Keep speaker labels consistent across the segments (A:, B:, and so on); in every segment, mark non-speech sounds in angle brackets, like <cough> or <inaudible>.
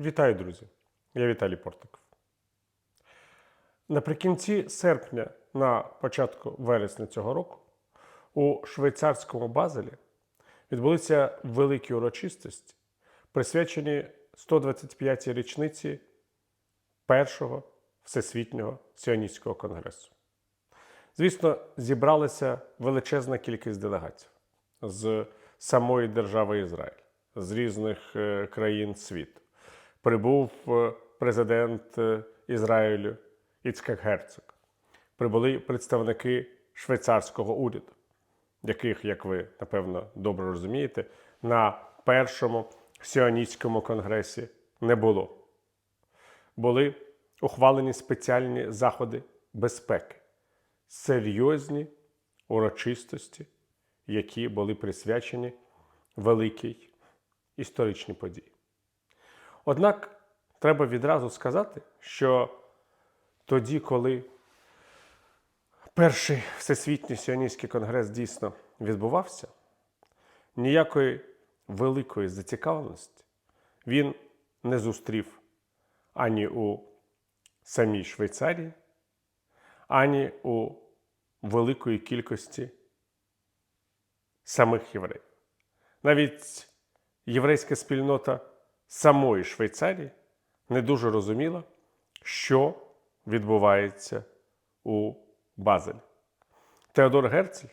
A: Вітаю, друзі! Я Віталій Портников. Наприкінці серпня, на початку вересня цього року, у швейцарському Базелі відбулися великі урочистості, присвячені 125-й річниці першого Всесвітнього Сіоністського конгресу. Звісно, зібралася величезна кількість делегатів з самої держави Ізраїль, з різних е, країн світу. Прибув е, президент е, Ізраїлю Іцкак Герцог. Прибули представники швейцарського уряду, яких, як ви напевно добре розумієте, на першому сіоністському конгресі не було. Були ухвалені спеціальні заходи безпеки, серйозні урочистості, які були присвячені великій історичній події. Однак треба відразу сказати, що тоді, коли перший всесвітній сіоністський конгрес дійсно відбувався, ніякої великої зацікавленості він не зустрів ані у самій Швейцарії, ані у великої кількості самих євреїв. Навіть єврейська спільнота самої Швейцарії не дуже розуміла, що відбувається у Базелі. Теодор Герцель,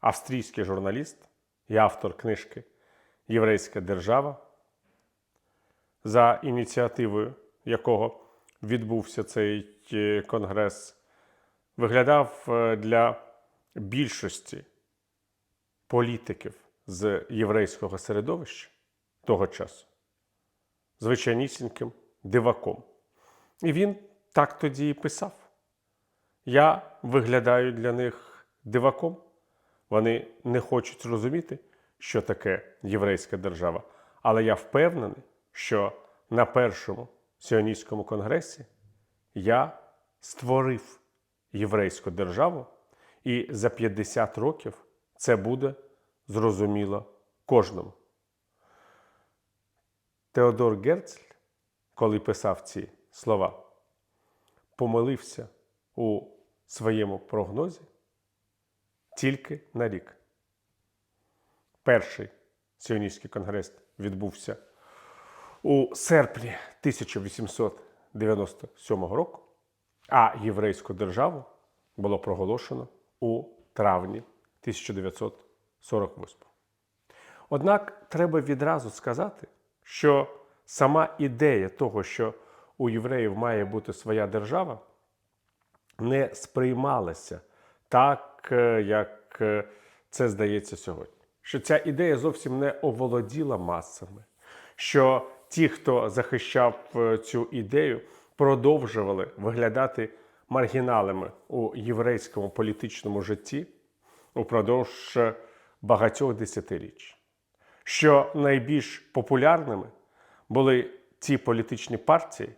A: австрійський журналіст і автор книжки Єврейська держава, за ініціативою якого відбувся цей е, конгрес, виглядав е, для більшості політиків з єврейського середовища того часу звичайнісіньким диваком. І він так тоді і писав: Я виглядаю для них диваком. Вони не хочуть розуміти, що таке єврейська держава. Але я впевнений, що на першому сіоністському конгресі я створив єврейську державу, і за 50 років це буде зрозуміло кожному. Теодор Герцль, коли писав ці слова, помилився у своєму прогнозі тільки на рік. Перший сіоністський конгрес відбувся у серпні 1897 року, а єврейську державу було проголошено у травні 1948. Однак треба відразу сказати, що сама ідея того, що у євреїв має бути своя держава, не сприймалася так, е, як е, це здається сьогодні. Що ця ідея зовсім не оволоділа масами, що ті, хто захищав е, цю ідею, продовжували виглядати маргіналами у єврейському політичному житті упродовж багатьох десятиріч. Що найбільш популярними були ті політичні партії,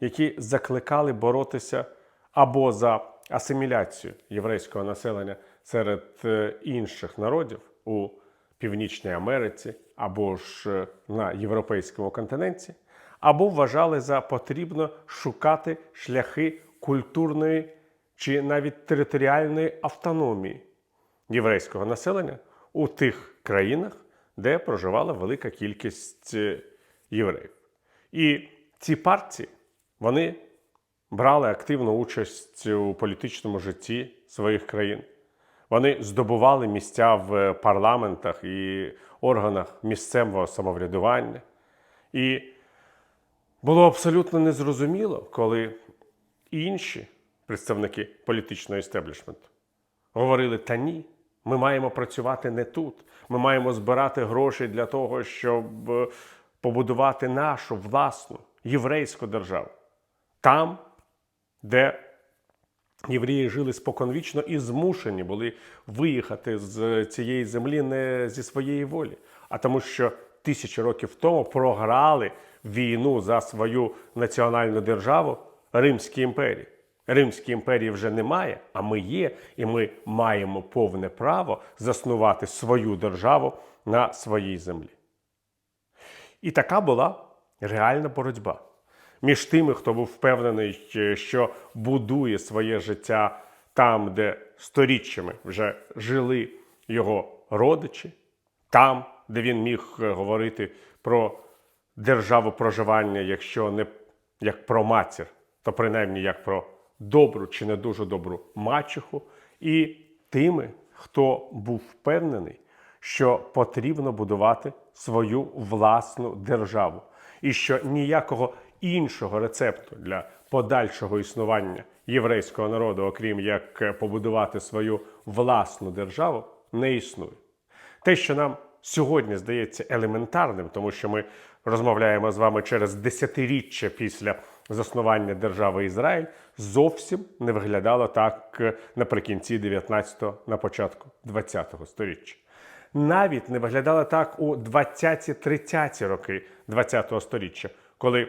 A: які закликали боротися або за асиміляцію єврейського населення серед е, інших народів у Північній Америці або ж е, на європейському континенті, або вважали за потрібно шукати шляхи культурної чи навіть територіальної автономії єврейського населення у тих країнах, де проживала велика кількість е, євреїв. І ці партії вони брали активну участь у політичному житті своїх країн. Вони здобували місця в парламентах і органах місцевого самоврядування. І було абсолютно незрозуміло, коли інші представники політичного істеблішменту говорили: та ні, ми маємо працювати не тут. Ми маємо збирати гроші для того, щоб е, побудувати нашу власну єврейську державу. Там, де євреї жили споконвічно і змушені були виїхати з цієї землі не зі своєї волі, а тому, що тисячі років тому програли війну за свою національну державу Римській імперії. Римської імперії вже немає, а ми є, і ми маємо повне право заснувати свою державу на своїй землі. І така була реальна боротьба між тими, хто був впевнений, що будує своє життя там, де сторіччями вже жили його родичі, там, де він міг е, говорити про державу проживання, якщо не як про матір, то принаймні як про добру чи не дуже добру мачеху, і тими, хто був впевнений, що потрібно будувати свою власну державу, і що ніякого іншого рецепту для подальшого існування єврейського народу, окрім як е, побудувати свою власну державу, не існує. Те, що нам сьогодні здається елементарним, тому що ми розмовляємо з вами через десятиріччя після заснування держави Ізраїль, зовсім не виглядало так е, наприкінці 19-го, на початку 20-го сторіччя. Навіть не виглядало так у 20-30 роки 20-го сторіччя, коли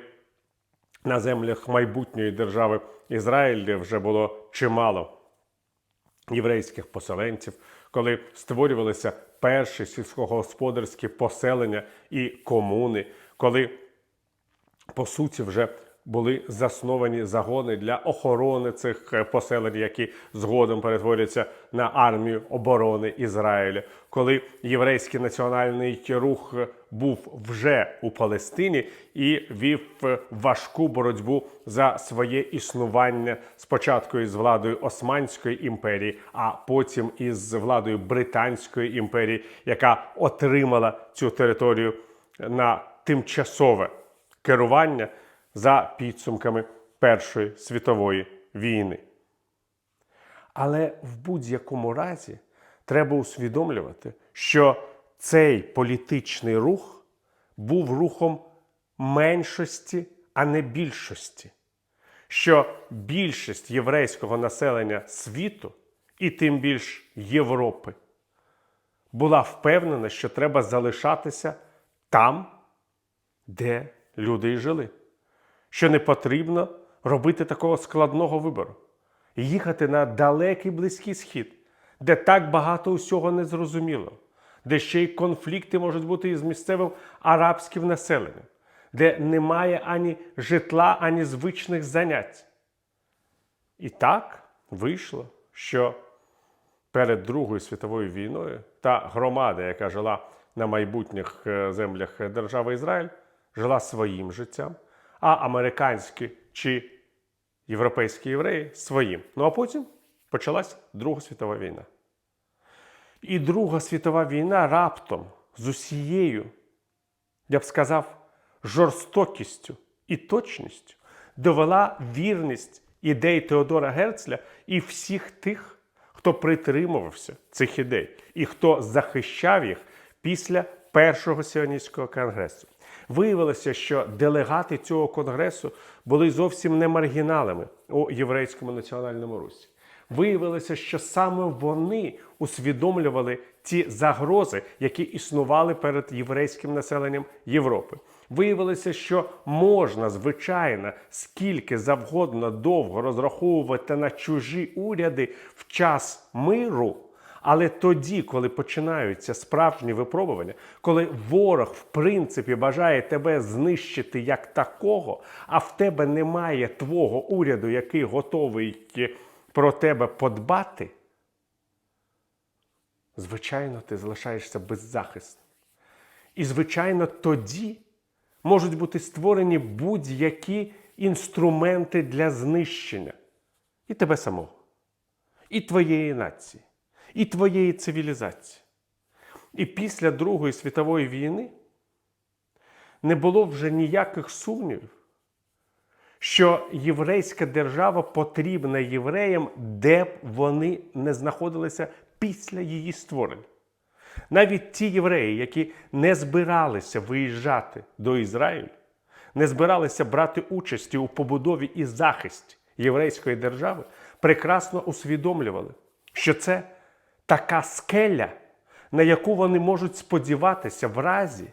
A: на землях майбутньої держави Ізраїль вже було чимало єврейських поселенців, коли створювалися перші сільськогосподарські поселення і комуни, коли по суті вже були засновані загони для охорони цих е, поселень, які згодом перетворяться на армію оборони Ізраїля, коли єврейський національний рух е, був вже у Палестині і вів е, важку боротьбу за своє існування спочатку із владою Османської імперії, а потім із владою Британської імперії, яка отримала цю територію на тимчасове керування за підсумками Першої світової війни. Але в будь-якому разі треба усвідомлювати, що цей політичний рух був рухом меншості, а не більшості. Що більшість єврейського населення світу, і тим більш Європи, була впевнена, що треба залишатися там, де люди і жили що не потрібно робити такого складного вибору. Їхати на далекий близький схід, де так багато усього незрозуміло, де ще й конфлікти можуть бути із місцевим арабським населенням, де немає ані житла, ані звичних занять. І так вийшло, що перед Другою світовою війною та громада, яка жила на майбутніх е, землях держави Ізраїль, жила своїм життям а американські чи європейські євреї своїм. Ну а потім почалась Друга світова війна. І Друга світова війна раптом з усією, я б сказав, жорстокістю і точністю довела вірність ідей Теодора Герцля і всіх тих, хто притримувався цих ідей і хто захищав їх після Першого сіоністського конгресу. Виявилося, що делегати цього конгресу були зовсім не маргіналами у єврейському національному русі. Виявилося, що саме вони усвідомлювали ті загрози, які існували перед єврейським населенням Європи. Виявилося, що можна, звичайно, скільки завгодно довго розраховувати на чужі уряди в час миру. Але тоді, коли починаються справжні випробування, коли ворог, в принципі, бажає тебе знищити як такого, а в тебе немає твого уряду, який готовий про тебе подбати, звичайно, ти залишаєшся беззахисним. І, звичайно, тоді можуть бути створені будь-які інструменти для знищення і тебе самого, і твоєї нації і твоєї цивілізації. І після Другої світової війни не було вже ніяких сумнівів, що єврейська держава потрібна євреям, де б вони не знаходилися після її створення. Навіть ті євреї, які не збиралися виїжджати до Ізраїлю, не збиралися брати участі у побудові і захисті єврейської держави, прекрасно усвідомлювали, що це така скеля, на яку вони можуть сподіватися в разі,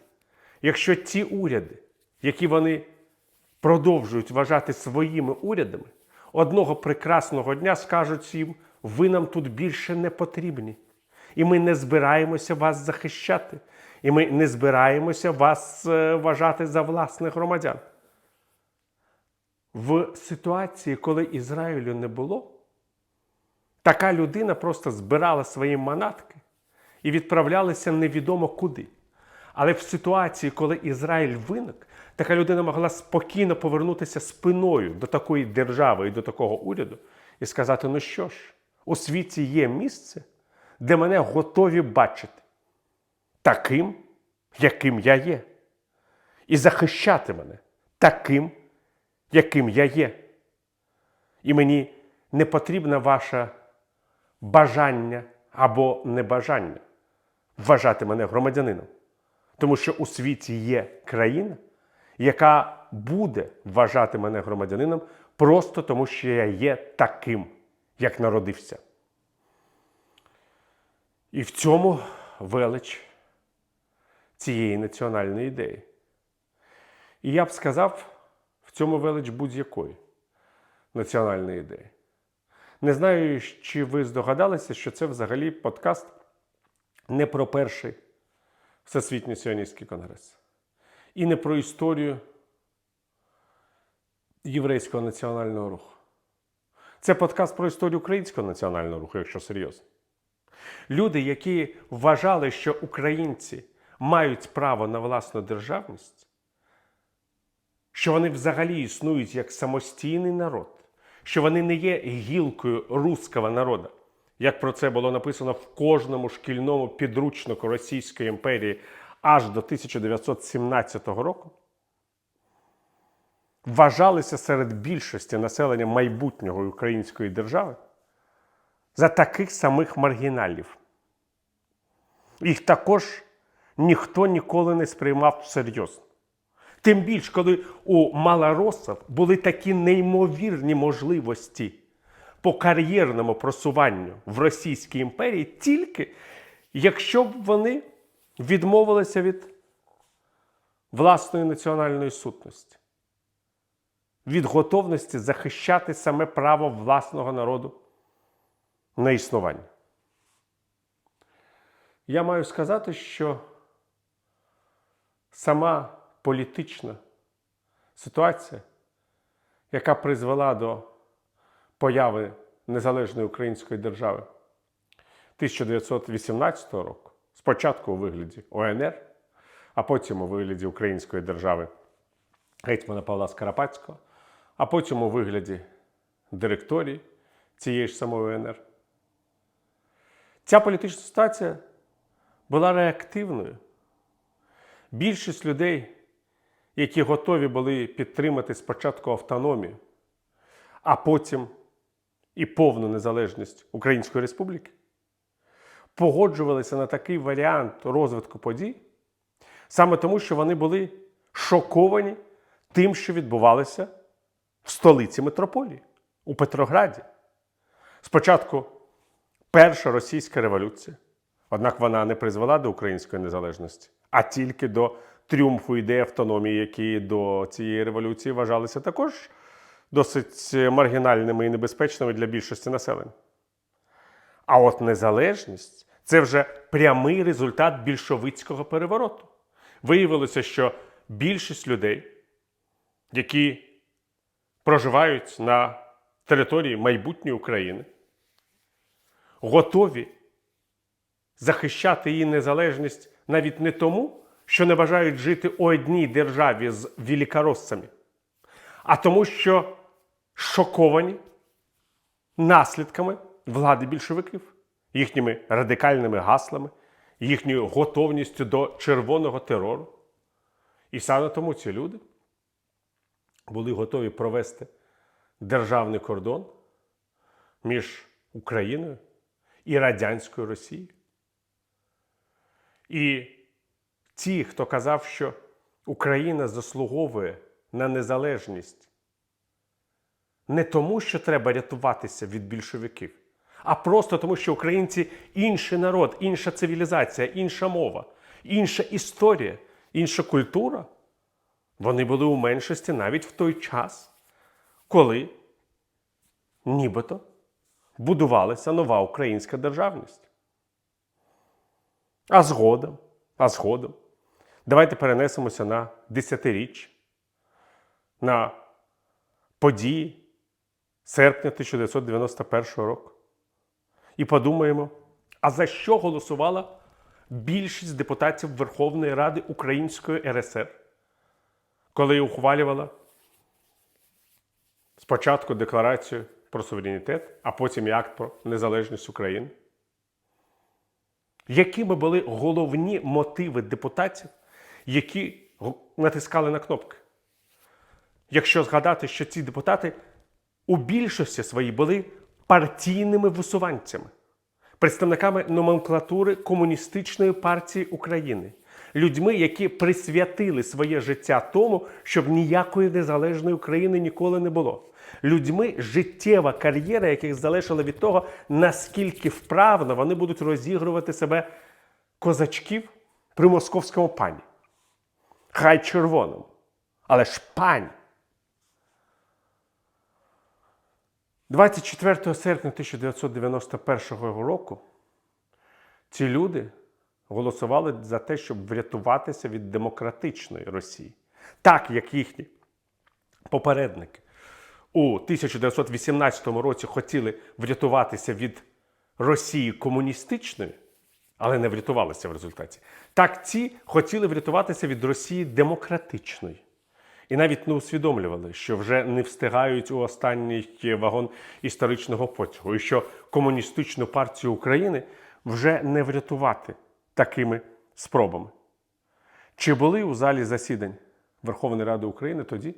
A: якщо ті уряди, які вони продовжують вважати своїми урядами, одного прекрасного дня скажуть їм, ви нам тут більше не потрібні. І ми не збираємося вас захищати. І ми не збираємося вас е, вважати за власних громадян. В ситуації, коли Ізраїлю не було, така людина просто збирала свої манатки і відправлялися невідомо куди. Але в ситуації, коли Ізраїль виник, така людина могла спокійно повернутися спиною до такої держави і до такого уряду і сказати: ну що ж, у світі є місце, де мене готові бачити таким, яким я є, і захищати мене таким, яким я є. І мені не потрібне ваше бажання або небажання вважати мене громадянином. Тому що у світі є країна, яка буде вважати мене громадянином просто тому, що я є таким, як народився. І в цьому велич цієї національної ідеї. І я б сказав, в цьому велич будь-якої національної ідеї. Не знаю, чи ви здогадалися, що це взагалі подкаст не про перший Всесвітній сіоністський конгрес і не про історію єврейського національного руху. Це подкаст про історію українського національного руху, якщо серйозно. Люди, які вважали, що українці мають право на власну державність, що вони взагалі існують як самостійний народ, що вони не є гілкою руського народу, як про це було написано в кожному шкільному підручнику Російської імперії аж до 1917 року, вважалися серед більшості населення майбутнього української держави за таких самих маргіналів. Їх також ніхто ніколи не сприймав серйозно. Тим більш, коли у малоросів були такі неймовірні можливості по кар'єрному просуванню в Російській імперії, тільки якщо б вони відмовилися від власної національної сутності, від готовності захищати саме право власного народу на існування. Я маю сказати, що сама політична ситуація, яка призвела до появи незалежної української держави 1918 року, спочатку у вигляді ОНР, а потім у вигляді Української держави гетьмана Павла Скарапатського, а потім у вигляді директорії цієї ж самої ОНР. Ця політична ситуація була реактивною. Більшість людей, які готові були підтримати спочатку автономію, а потім і повну незалежність Української Республіки, погоджувалися на такий варіант розвитку подій, саме тому, що вони були шоковані тим, що відбувалося в столиці митрополії у Петрограді. Спочатку перша російська революція, однак вона не призвела до української незалежності, а тільки до тріумфу ідеї автономії, які до цієї революції вважалися також досить маргінальними і небезпечними для більшості населення. А от незалежність це вже прямий результат більшовицького перевороту. Виявилося, що більшість людей, які проживають на території майбутньої України, готові захищати її незалежність навіть не тому, що не бажають жити у одній державі з великороссами, а тому, що шоковані наслідками влади більшовиків, їхніми радикальними гаслами, їхньою готовністю до червоного терору. І саме тому ці люди були готові провести державний кордон між Україною і Радянською Росією. І ті, хто казав, що Україна заслуговує на незалежність не тому, що треба рятуватися від більшовиків, а просто тому, що українці інший народ, інша цивілізація, інша мова, інша історія, інша культура. Вони були у меншості навіть в той час, коли нібито будувалася нова українська державність. А згодом А згодом. Давайте перенесемося на десятиріч, на події серпня 1991 року. І подумаємо, а за що голосувала більшість депутатів Верховної Ради Української РСР, коли ухвалювала спочатку декларацію про суверенітет, а потім і акт про незалежність України? Якими були головні мотиви депутатів, які натискали на кнопки? Якщо згадати, що ці депутати у більшості своїй були партійними висуванцями, представниками номенклатури Комуністичної партії України, людьми, які присвятили своє життя тому, щоб ніякої незалежної України ніколи не було. Людьми, життєва кар'єра, яких залежала від того, наскільки вправно вони будуть розігрувати себе козачків при московському пані. Хай червоному, але ж пані. 24 серпня 1991 року ці люди голосували за те, щоб врятуватися від демократичної Росії, так як їхні попередники. У 1918 році хотіли врятуватися від Росії комуністичної, але не врятувалися в результаті. Так ці хотіли врятуватися від Росії демократичної. І навіть не усвідомлювали, що вже не встигають у останній вагон історичного потягу, і що комуністичну партію України вже не врятувати такими спробами. Чи були у залі засідань Верховної Ради України тоді,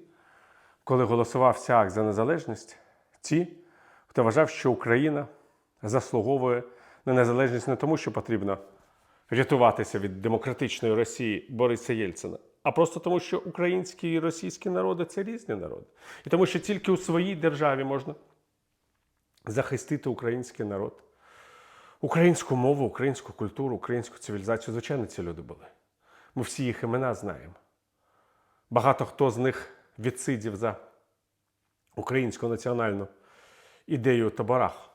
A: коли голосувався акт за незалежність, ті, хто вважав, що Україна заслуговує на незалежність не тому, що потрібно рятуватися від демократичної Росії Бориса Єльцина, а просто тому, що українські і російські народи це різні народи. І тому, що тільки у своїй державі можна захистити український народ, українську мову, українську культуру, українську цивілізацію. Звичайно, ці люди були. Ми всі їх імена знаємо. Багато хто з них відсидів за українську національну ідею таборах.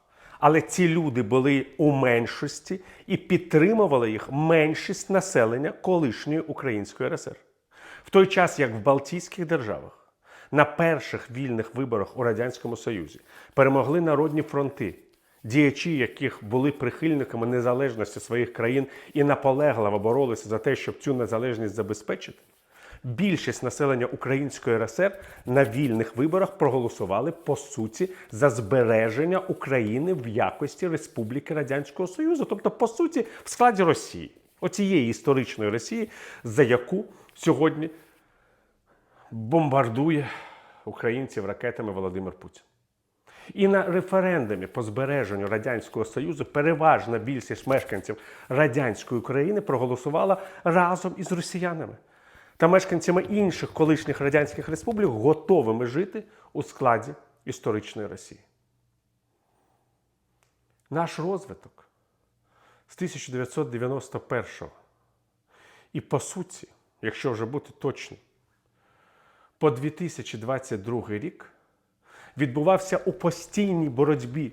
A: Але ці люди були у меншості і підтримували їх меншість населення колишньої української РСР. В той час, як в Балтійських державах на перших вільних виборах у Радянському Союзі перемогли народні фронти, діячі, яких були прихильниками незалежності своїх країн і наполегливо боролися за те, щоб цю незалежність забезпечити. Більшість населення Української РСР на вільних виборах проголосували по суті за збереження України в якості Республіки Радянського Союзу, тобто, по суті, в складі Росії, оцієї історичної Росії, за яку сьогодні бомбардує українців ракетами Володимир Путін. І на референдумі по збереженню Радянського Союзу переважна більшість мешканців радянської України проголосувала разом із росіянами та мешканцями інших колишніх радянських республік готовими жити у складі історичної Росії. Наш розвиток з 1991 і по суті, якщо вже бути точним, по 2022 рік відбувався у постійній боротьбі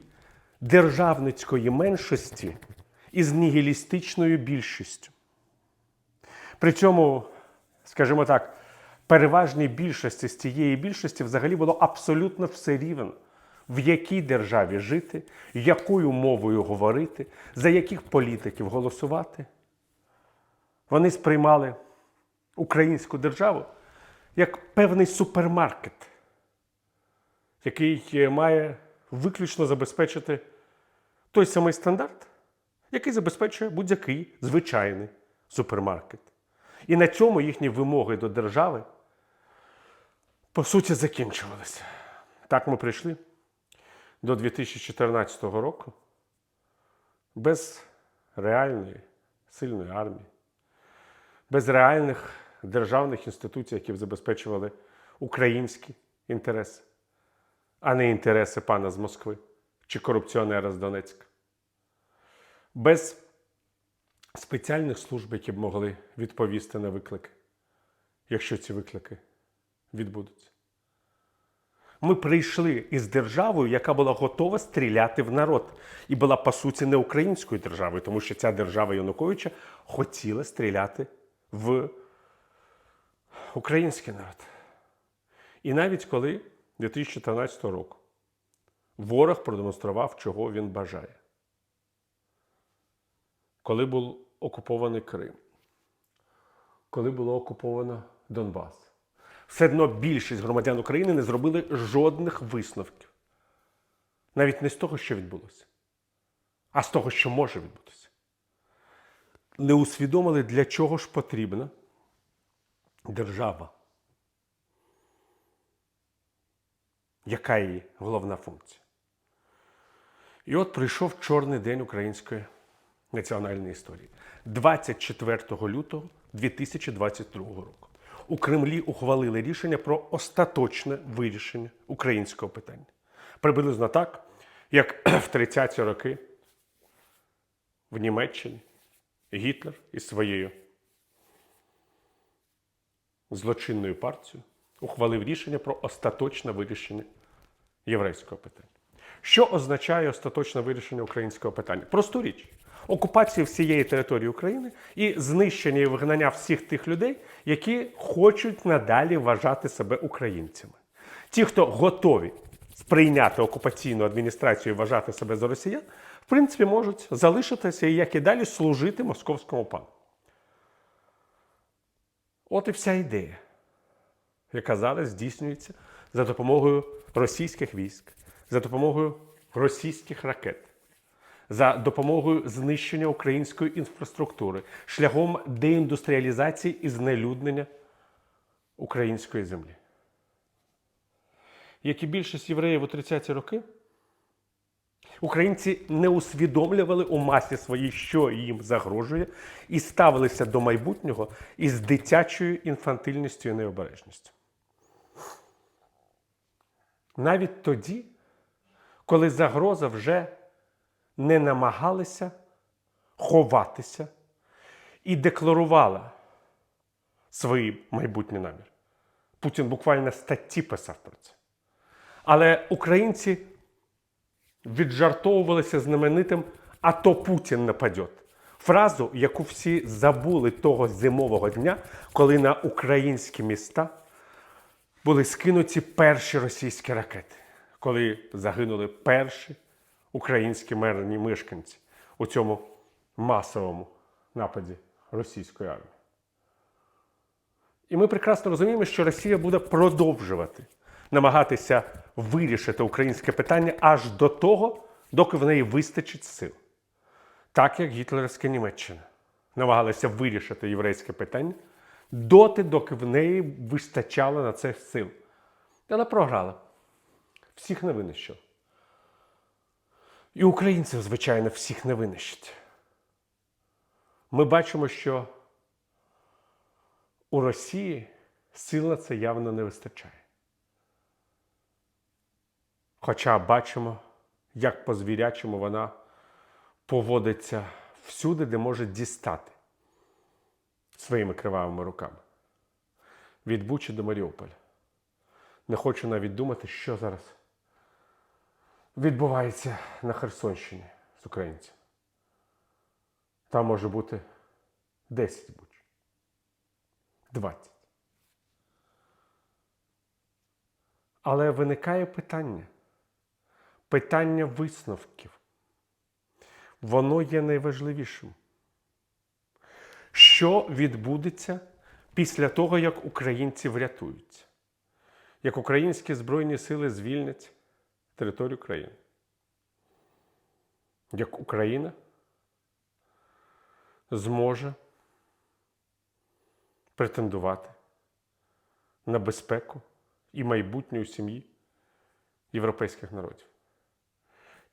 A: державницької меншості із нігілістичною більшістю. При цьому, скажімо так, переважній більшості з цієї більшості взагалі було абсолютно все рівно, в якій державі жити, якою мовою говорити, за яких політиків голосувати. Вони сприймали українську державу як певний супермаркет, який має виключно забезпечити той самий стандарт, який забезпечує будь-який звичайний супермаркет. І на цьому їхні вимоги до держави по суті закінчувалися. Так ми прийшли до 2014 року без реальної сильної армії, без реальних державних інституцій, які б забезпечували українські інтереси, а не інтереси пана з Москви чи корупціонера з Донецька. Без спеціальних служб, які б могли відповісти на виклики, якщо ці виклики відбудуться. Ми прийшли із державою, яка була готова стріляти в народ, і була по суті не українською державою, тому що ця держава Януковича хотіла стріляти в український народ. І навіть коли 2014 року ворог продемонстрував, чого він бажає. Коли був окупований Крим, коли було окуповано Донбас, все одно більшість громадян України не зробили жодних висновків. Навіть не з того, що відбулося, а з того, що може відбутися. Не усвідомили, для чого ж потрібна держава. Яка її головна функція? І от прийшов чорний день української національної історії. 24 лютого 2022 року. У Кремлі ухвалили рішення про остаточне вирішення українського питання. Приблизно так, як <clears throat> в 30-ті роки в Німеччині Гітлер із своєю злочинною партією ухвалив рішення про остаточне вирішення єврейського питання. Що означає остаточне вирішення українського питання? Просту річ: окупація всієї території України і знищення і вигнання всіх тих людей, які хочуть надалі вважати себе українцями. Ті, хто готові сприйняти окупаційну адміністрацію і вважати себе за росіян, в принципі, можуть залишитися і як і далі служити московському пану. От і вся ідея, яка зараз здійснюється за допомогою російських військ, за допомогою російських ракет, за допомогою знищення української інфраструктури, шляхом деіндустріалізації і знелюднення української землі. Як і більшість євреїв у 30-ті роки, українці не усвідомлювали у масі своїй, що їм загрожує, і ставилися до майбутнього із дитячою інфантильністю і необережністю. Навіть тоді, коли загроза вже не намагалася ховатися і декларувала свої майбутні намір. Путін буквально статті писав про це. Але українці віджартовувалися знаменитим А то Путін нападет. Фразу, яку всі забули того зимового дня, коли на українські міста були скинуті перші російські ракети, коли загинули перші українські мирні мешканці у цьому масовому нападі російської армії. І ми прекрасно розуміємо, що Росія буде продовжувати намагатися вирішити українське питання аж до того, доки в неї вистачить сил. Так як гітлерівська Німеччина намагалася вирішити єврейське питання доти, доки в неї вистачало на це сил. Але програла. Всіх не винищила. І українців, звичайно, всіх не винищить. Ми бачимо, що у Росії сил на це явно не вистачає. Хоча бачимо, як по звірячому вона поводиться всюди, де може дістати своїми кривавими руками. Від Бучі до Маріуполя. Не хочу навіть думати, що зараз відбувається на Херсонщині з українцями. Там може бути 10 буч. 20. Але виникає питання. Питання висновків. Воно є найважливішим. Що відбудеться після того, як українці врятуються? Як українські Збройні сили звільнять територію країни? Як Україна зможе претендувати на безпеку і майбутню сім'ї європейських народів?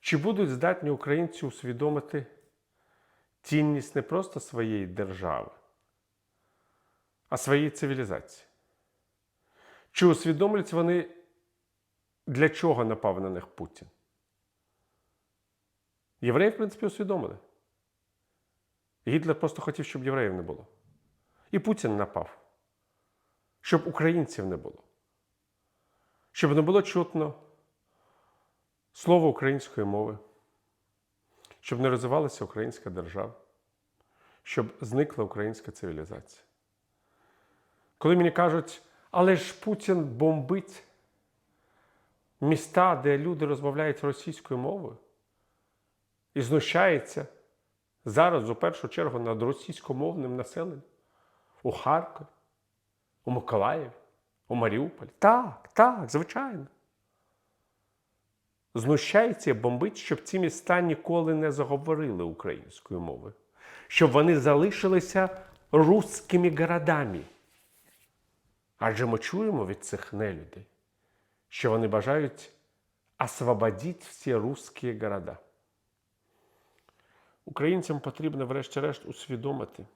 A: Чи будуть здатні українці усвідомити цінність не просто своєї держави, а своєї цивілізації? Чи усвідомлюють вони, для чого напав на них Путін? Євреї, в принципі, усвідомили. Гітлер просто хотів, щоб євреїв не було. І Путін напав, щоб українців не було. щоб не було чутно слово української мови, щоб не розвивалася українська держава, щоб зникла українська цивілізація. Коли мені кажуть, але ж Путін бомбить міста, де люди розмовляють російською мовою, і знущається зараз у першу чергу над російськомовним населенням у Харкові, у Миколаєві, у Маріуполі. Так, так, звичайно. Знущається і бомбить, щоб ці міста ніколи не заговорили українською мовою, щоб вони залишилися русскими городами. Адже ми чуємо від цих нелюдей, що вони бажають освободити всі русські города. Українцям потрібно, врешті-решт, усвідомити,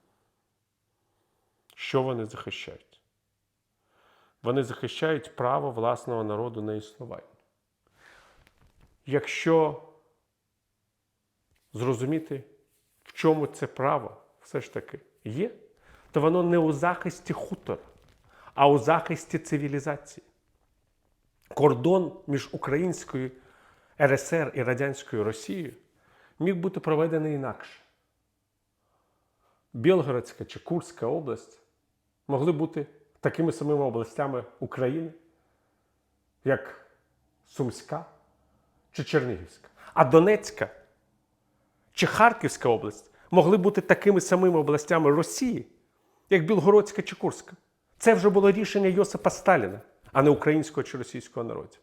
A: що вони захищають. Вони захищають право власного народу на існування. Якщо зрозуміти, в чому це право все ж таки є, то воно не у захисті хутора, а у захисті цивілізації. Кордон між Українською РСР і Радянською Росією міг бути проведений інакше. Білгородська чи Курська область могли бути такими самими областями України, як Сумська чи Чернігівська. А Донецька чи Харківська область могли бути такими самими областями Росії, як Білгородська чи Курська. Це вже було рішення Йосипа Сталіна, а не українського чи російського народів.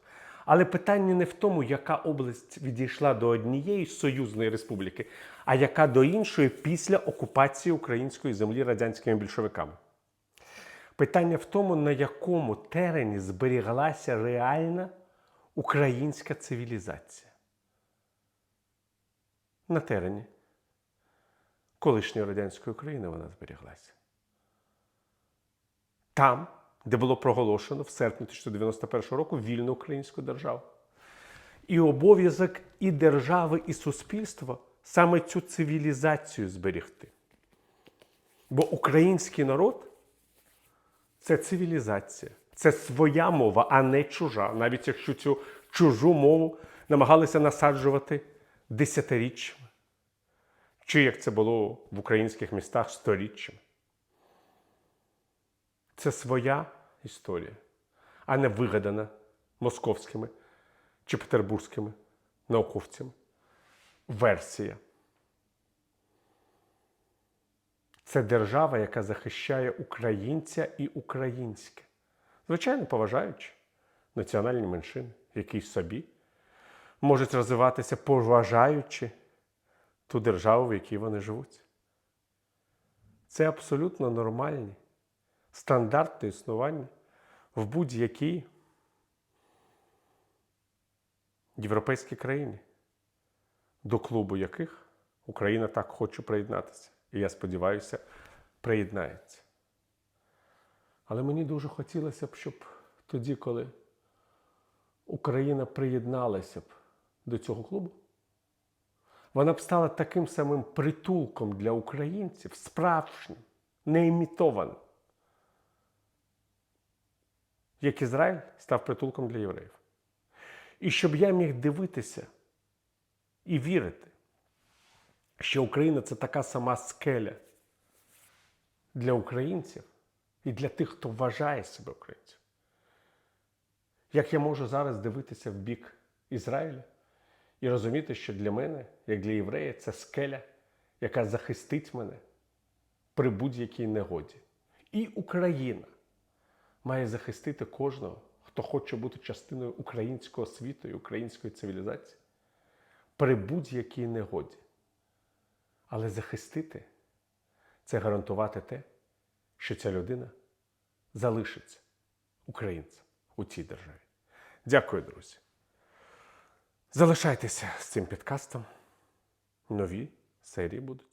A: Але питання не в тому, яка область відійшла до однієї союзної республіки, а яка до іншої після окупації української землі радянськими більшовиками. Питання в тому, на якому терені зберіглася реальна українська цивілізація. На терені колишньої радянської України вона зберіглася. Там, де було проголошено в серпні 1991 року вільну українську державу. І обов'язок і держави, і суспільства саме цю цивілізацію зберігти. Бо український народ це цивілізація, це своя мова, а не чужа. Навіть якщо цю чужу мову намагалися насаджувати десятиріччями. Чи як це було в українських містах сторіччями. Це своя історія, а не вигадана московськими чи петербурзькими науковцями. Версія. Це держава, яка захищає українця і українське. Звичайно, поважаючи національні меншини, які собі можуть розвиватися, поважаючи ту державу, в якій вони живуть. Це абсолютно нормальні стандарти існування в будь-якій європейській країні, до клубу яких Україна так хоче приєднатися. І я сподіваюся, приєднається. Але мені дуже хотілося б, щоб тоді, коли Україна приєдналася б до цього клубу, вона б стала таким самим притулком для українців, справжнім, не імітованим, як Ізраїль став притулком для євреїв. І щоб я міг дивитися і вірити, що Україна це така сама скеля для українців і для тих, хто вважає себе українцем. Як я можу зараз дивитися в бік Ізраїля і розуміти, що для мене, як для єврея, це скеля, яка захистить мене при будь-якій негоді. І Україна має захистити кожного, хто хоче бути частиною українського світу і української цивілізації при будь-якій негоді. Але захистити це гарантувати те, що ця людина залишиться українцем у цій державі. Дякую, друзі. Залишайтеся з цим підкастом. Нові серії будуть.